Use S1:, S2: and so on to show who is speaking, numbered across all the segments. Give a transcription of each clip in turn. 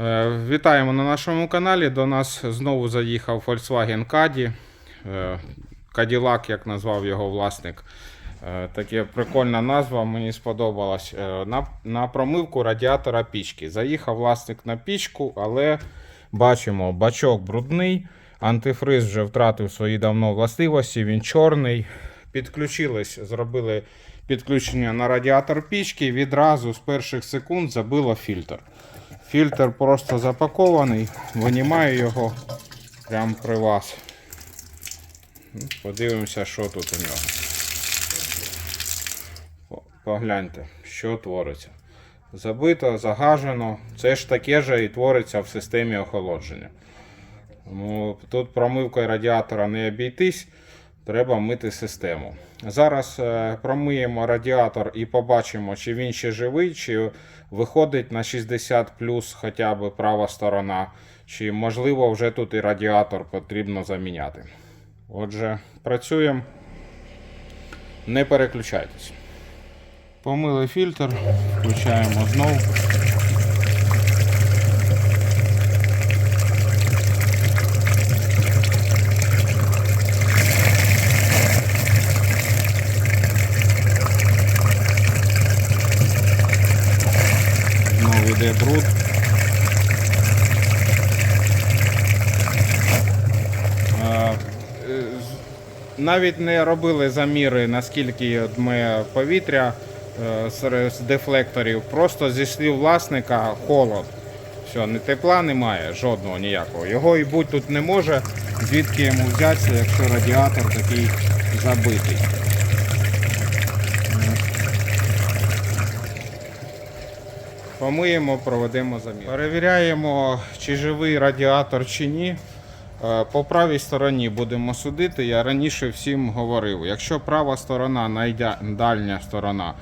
S1: Е, Вітаємо на нашому каналі. До нас знову заїхав Volkswagen Caddy. Е, Cadillac, як назвав його власник. Е, Таке прикольна назва, мені сподобалась. Е, На, на промивку радіатора пічки. Заїхав власник на пічку, але бачимо, бачок брудний. Антифриз вже втратив свої давно властивості, він чорний. Підключились, зробили підключення на радіатор пічки. Відразу з перших секунд забило фільтр. Фільтр просто запакований, винімаю його прямо при вас. Подивимося, що тут у нього. Погляньте, що твориться. Забито, загажено. Це ж таке же і твориться в системі охолодження. Тут промивкою радіатора не обійтись, треба мити систему. Зараз е, промиємо радіатор і побачимо, чи він ще живий, чи виходить на 60 плюс хоча б права сторона, чи можливо вже тут і радіатор потрібно заміняти. Отже, працюємо. Не переключайтесь. Помили фільтр, включаємо знову. Знову йде бруд. Навіть не робили заміри, наскільки дме повітря е, з дефлекторів. Просто зі слів власника холод. Все, не тепла немає, жодного ніякого. Його і будь тут не може, звідки йому взятися, якщо радіатор такий забитий. Помиємо, проведемо замір. Перевіряємо, чи живий радіатор, чи ні. Е, По правій стороні будемо судити. Я раніше всім говорив, якщо права сторона, найдя- дальня сторона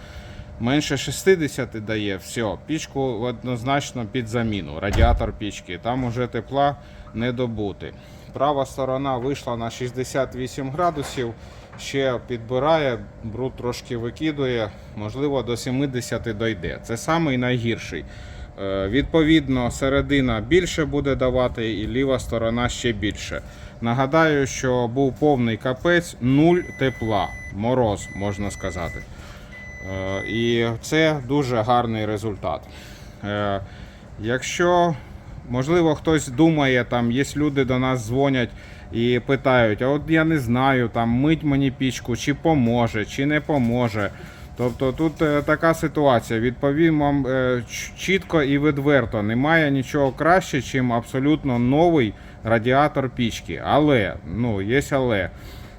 S1: менше 60 дає, все, пічку однозначно під заміну. Радіатор пічки. Там уже тепла не добути. Права сторона вийшла на 68 градусів, ще підбирає, бруд трошки викидує, можливо, до 70 дойде. Це самий найгірший. Е, Відповідно, середина більше буде давати, і ліва сторона ще більше. Нагадаю, що був повний капець, нуль тепла, мороз, можна сказати. Е, І це дуже гарний результат. Е, Якщо, можливо, хтось думає, там є люди до нас дзвонять і питають, а от я не знаю, там мить мені пічку, чи поможе, чи не поможе. Тобто тут е, така ситуація. Відповім вам е, чітко і відверто. Немає нічого краще, чим абсолютно новий радіатор пічки. Але, ну, є але.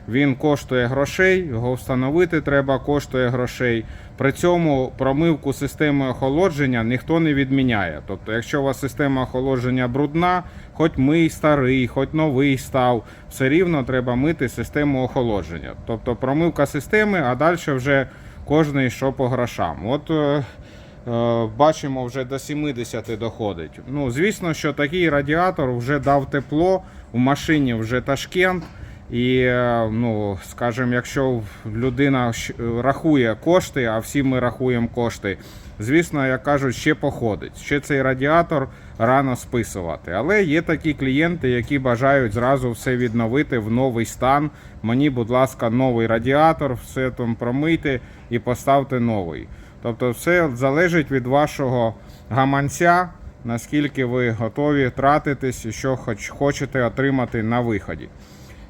S1: Він коштує грошей, його встановити треба, коштує грошей. При цьому промивку системи охолодження ніхто не відміняє. Тобто, якщо у вас система охолодження брудна, хоч мий старий, хоч новий став, все рівно треба мити систему охолодження. Тобто промивка системи, а далі вже кожний що по грошам. От е, е, бачимо, вже до 70 доходить. Ну, звісно, що такий радіатор вже дав тепло, у машині вже Ташкент. І, е, ну, скажімо, якщо людина рахує кошти, а всі ми рахуємо кошти, звісно, як кажуть, ще походить. Ще цей радіатор рано списувати. Але є такі клієнти, які бажають зразу все відновити в новий стан. Мені, будь ласка, новий радіатор, все там промийте і поставте новий. Тобто, все залежить від вашого гаманця, наскільки ви готові тратитись і що хоч хочете отримати на виході.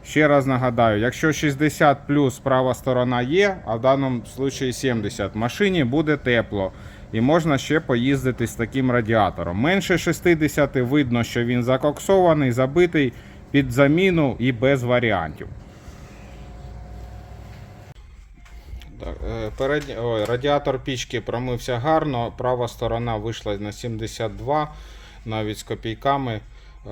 S1: Ще раз нагадаю, якщо 60 плюс права сторона є, а в даному випадку 70, машині буде тепло і можна ще поїздити з таким радіатором. Менше 60 видно, що він закоксований, забитий під заміну і без варіантів. Так, е, передній, ой, радіатор пічки промився гарно, права сторона вийшла на 72, навіть з копійками.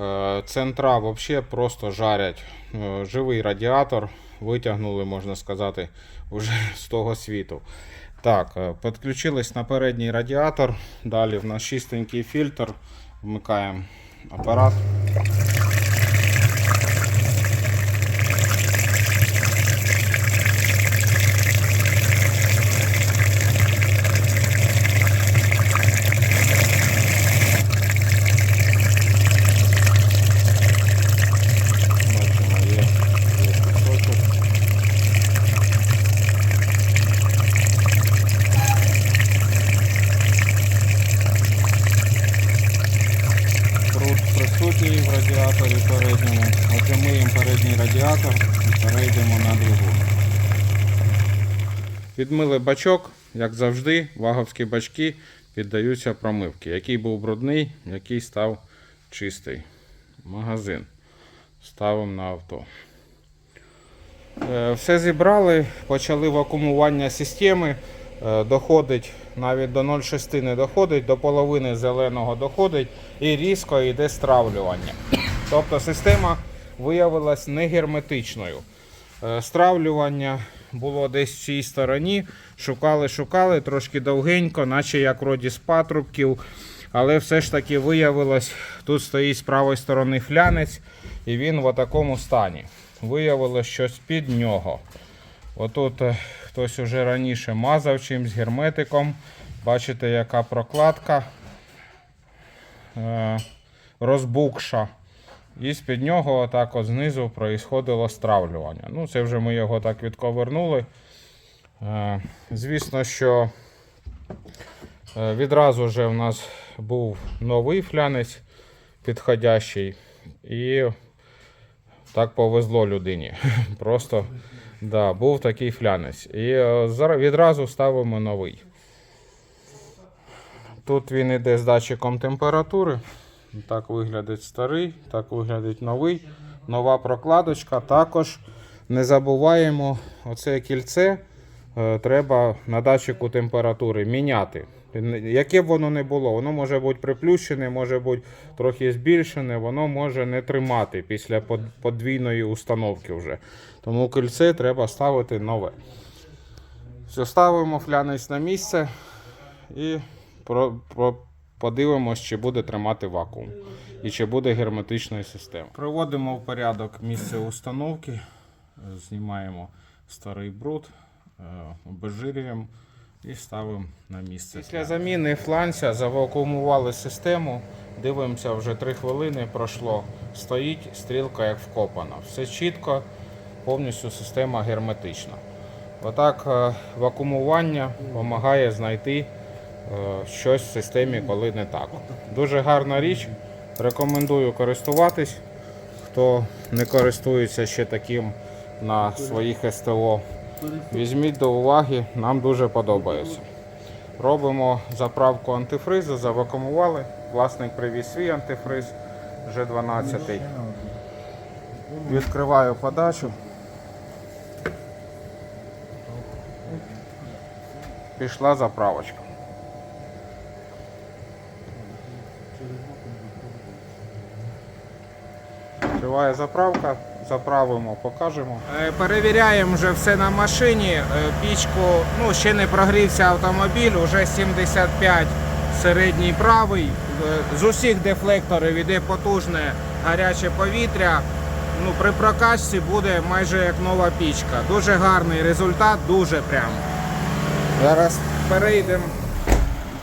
S1: Е, Центра взагалі просто жарять. Е, Живий радіатор витягнули, можна сказати, вже з того світу. Так, е, підключились на передній радіатор. Далі в нас чистенький фільтр. Вмикаємо апарат. Цієї в радіаторі передньому. Отже, миємо передній радіатор і перейдемо на другу. Відмили бачок, як завжди, ваговські бачки піддаються промивки. Який був брудний, який став чистий. Магазин. Ставимо на авто. Е, Все зібрали, почали вакуумування системи. Е, Доходить навіть до 0,6 не доходить, до половини зеленого доходить і різко йде стравлювання. Тобто система виявилась не герметичною. Е, Стравлювання було десь в цій стороні. Шукали, шукали, трошки довгенько, наче як вроді з патрубків. Але все ж таки виявилось, тут стоїть з правої сторони флянець, і він в такому стані. Виявилось щось під нього. Отут е, хтось уже раніше мазав чимсь герметиком. Бачите, яка прокладка е, розбукша. І з-під нього отак от знизу проїсходило стравлювання. Ну, це вже ми його так відковернули. Е, Звісно, що відразу вже в нас був новий флянець підходящий. І так повезло людині. Просто да, був такий флянець. І зараз відразу ставимо новий. Тут він іде з датчиком температури. Так виглядить старий, так виглядить новий. Нова прокладочка. Також не забуваємо оце кільце. Е, Треба на датчику температури міняти. Яке б воно не було, воно може бути приплющене, може бути трохи збільшене, воно може не тримати після подвійної установки вже. Тому кільце треба ставити нове. Все, ставимо флянець на місце і про, про, подивимось, чи буде тримати вакуум і чи буде герметичною системою. Приводимо в порядок місце установки, знімаємо старий бруд, обезжирюємо і ставимо на місце. Після заміни фланця завакуумували систему. Дивимося, вже 3 хвилини пройшло. Стоїть стрілка як вкопана. Все чітко, повністю система герметична. Отак е, вакуумування допомагає знайти е, щось в системі, коли не так. Дуже гарна річ. Рекомендую користуватись. Хто не користується ще таким на своїх СТО, візьміть до уваги, нам дуже подобається. Робимо заправку антифризу, завакуумували. Власник привіз свій антифриз G12. Відкриваю подачу. Пішла заправочка. Триває заправка, заправимо, покажемо. Е, Перевіряємо вже все на машині. Е, Пічку, ну ще не прогрівся автомобіль, уже 75 середній правий. Е, З усіх дефлекторів іде потужне гаряче повітря. Ну, при прокачці буде майже як нова пічка. Дуже гарний результат, дуже прям. Зараз перейдемо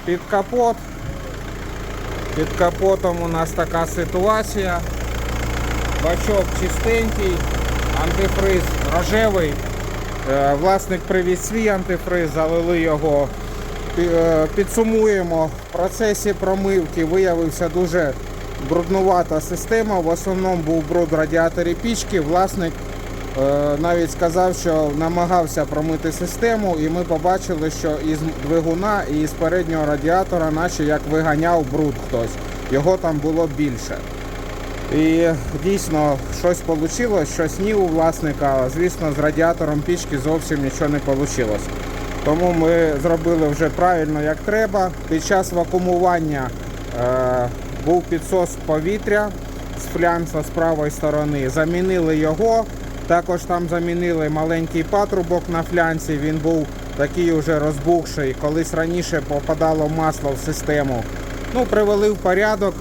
S1: під капот. Під капотом у нас така ситуація. Бачок чистенький, антифриз рожевий. Е, Власник привіз свій антифриз, залили його. Е, Підсумуємо, в процесі промивки виявився дуже бруднувата система. В основному був бруд в радіаторі пічки. Власник е, навіть сказав, що намагався промити систему, і ми побачили, що із двигуна і з переднього радіатора, наче як виганяв бруд хтось. Його там було більше. І дійсно щось вийшло, щось ні у власника. Звісно, з радіатором пічки зовсім нічого не вийшло. Тому ми зробили вже правильно як треба. Під час вакуумування е, був підсос повітря з флянца з правої сторони. Замінили його. Також там замінили маленький патрубок на флянці. Він був такий уже розбухший. Колись раніше попадало масло в систему. Ну, привели в порядок.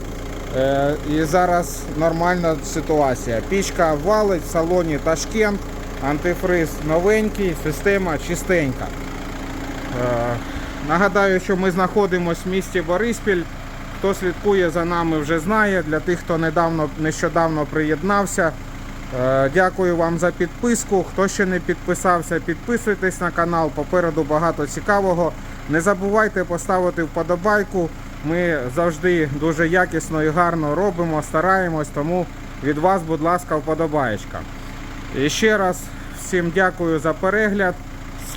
S1: Е, і зараз нормальна ситуація. Пічка валить, в салоні Ташкент, антифриз новенький, система чистенька. Е, Нагадаю, що ми знаходимося в місті Бориспіль. Хто слідкує за нами, вже знає. Для тих, хто недавно, нещодавно приєднався. Е, Дякую вам за підписку. Хто ще не підписався, підписуйтесь на канал. Попереду багато цікавого. Не забувайте поставити вподобайку. Ми завжди дуже якісно і гарно робимо, стараємось, тому від вас, будь ласка, вподобаєчка. І ще раз всім дякую за перегляд.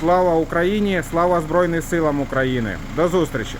S1: Слава Україні! Слава Збройним силам України! До зустрічі!